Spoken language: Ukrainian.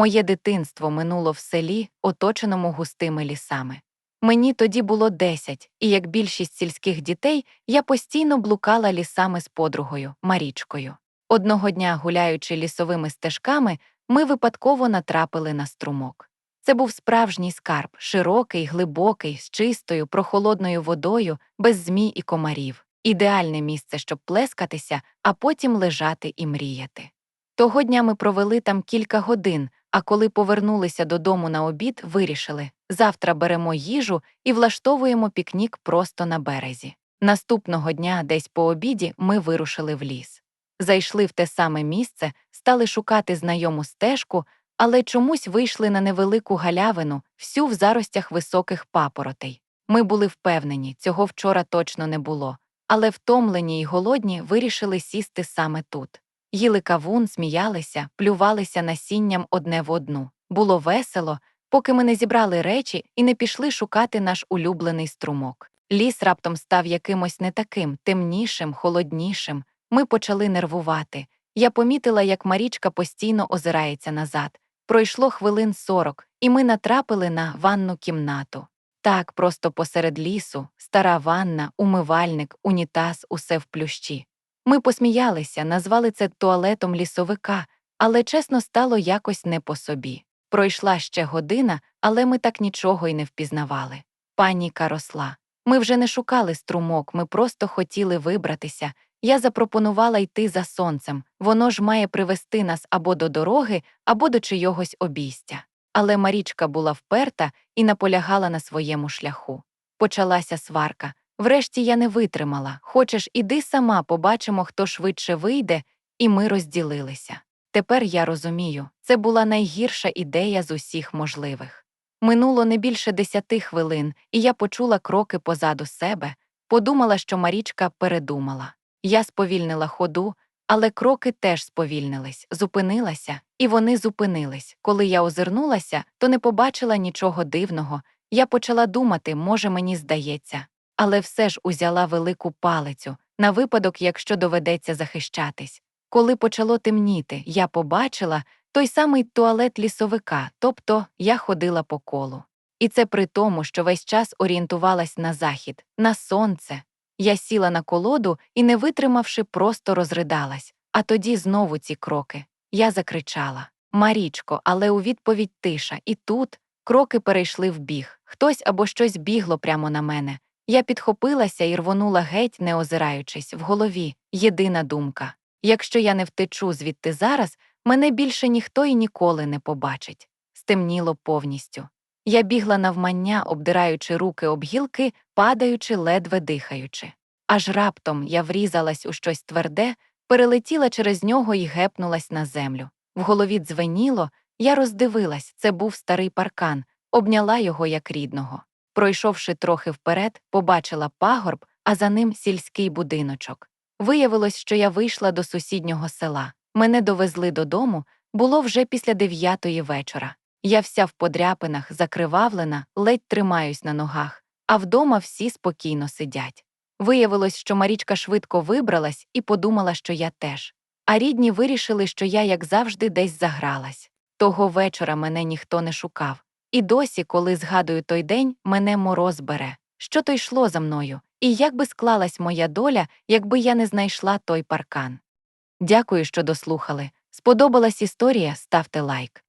Моє дитинство минуло в селі, оточеному густими лісами. Мені тоді було 10, і як більшість сільських дітей, я постійно блукала лісами з подругою Марічкою. Одного дня, гуляючи лісовими стежками, ми випадково натрапили на струмок. Це був справжній скарб, широкий, глибокий, з чистою, прохолодною водою, без змій і комарів. Ідеальне місце, щоб плескатися, а потім лежати і мріяти. Того дня ми провели там кілька годин, а коли повернулися додому на обід, вирішили завтра беремо їжу і влаштовуємо пікнік просто на березі. Наступного дня, десь по обіді, ми вирушили в ліс. Зайшли в те саме місце, стали шукати знайому стежку, але чомусь вийшли на невелику галявину, всю в заростях високих папоротей. Ми були впевнені, цього вчора точно не було, але втомлені й голодні вирішили сісти саме тут. Їли кавун, сміялися, плювалися насінням одне в одну. Було весело, поки ми не зібрали речі і не пішли шукати наш улюблений струмок. Ліс раптом став якимось не таким, темнішим, холоднішим. Ми почали нервувати. Я помітила, як Марічка постійно озирається назад. Пройшло хвилин сорок, і ми натрапили на ванну кімнату. Так, просто посеред лісу, стара ванна, умивальник, унітаз, усе в плющі. Ми посміялися, назвали це туалетом лісовика, але чесно стало якось не по собі. Пройшла ще година, але ми так нічого й не впізнавали. Паніка росла. Ми вже не шукали струмок, ми просто хотіли вибратися. Я запропонувала йти за сонцем, воно ж має привести нас або до дороги, або до чийогось обійстя. Але Марічка була вперта і наполягала на своєму шляху. Почалася сварка. Врешті я не витримала. Хочеш, іди сама, побачимо, хто швидше вийде, і ми розділилися. Тепер я розумію, це була найгірша ідея з усіх можливих. Минуло не більше десяти хвилин, і я почула кроки позаду себе, подумала, що Марічка передумала. Я сповільнила ходу, але кроки теж сповільнились, зупинилася, і вони зупинились. Коли я озирнулася, то не побачила нічого дивного. Я почала думати, може, мені здається, але все ж узяла велику палицю на випадок, якщо доведеться захищатись. Коли почало темніти, я побачила той самий туалет лісовика, тобто я ходила по колу. І це при тому, що весь час орієнтувалась на захід, на сонце. Я сіла на колоду і, не витримавши, просто розридалась. А тоді знову ці кроки. Я закричала Марічко, але у відповідь тиша, і тут кроки перейшли в біг. Хтось або щось бігло прямо на мене. Я підхопилася і рвонула геть, не озираючись, в голові єдина думка якщо я не втечу звідти зараз, мене більше ніхто і ніколи не побачить. Стемніло повністю. Я бігла навмання, обдираючи руки об гілки, падаючи, ледве дихаючи. Аж раптом я врізалась у щось тверде, перелетіла через нього і гепнулась на землю. В голові дзвеніло, я роздивилась це був старий паркан, обняла його як рідного. Пройшовши трохи вперед, побачила пагорб, а за ним сільський будиночок. Виявилось, що я вийшла до сусіднього села. Мене довезли додому, було вже після дев'ятої вечора. Я вся в подряпинах, закривавлена, ледь тримаюсь на ногах, а вдома всі спокійно сидять. Виявилось, що Марічка швидко вибралась і подумала, що я теж. А рідні вирішили, що я, як завжди, десь загралась. Того вечора мене ніхто не шукав. І досі, коли згадую той день, мене мороз бере. Що то йшло за мною, і як би склалась моя доля, якби я не знайшла той паркан. Дякую, що дослухали. Сподобалась історія, ставте лайк.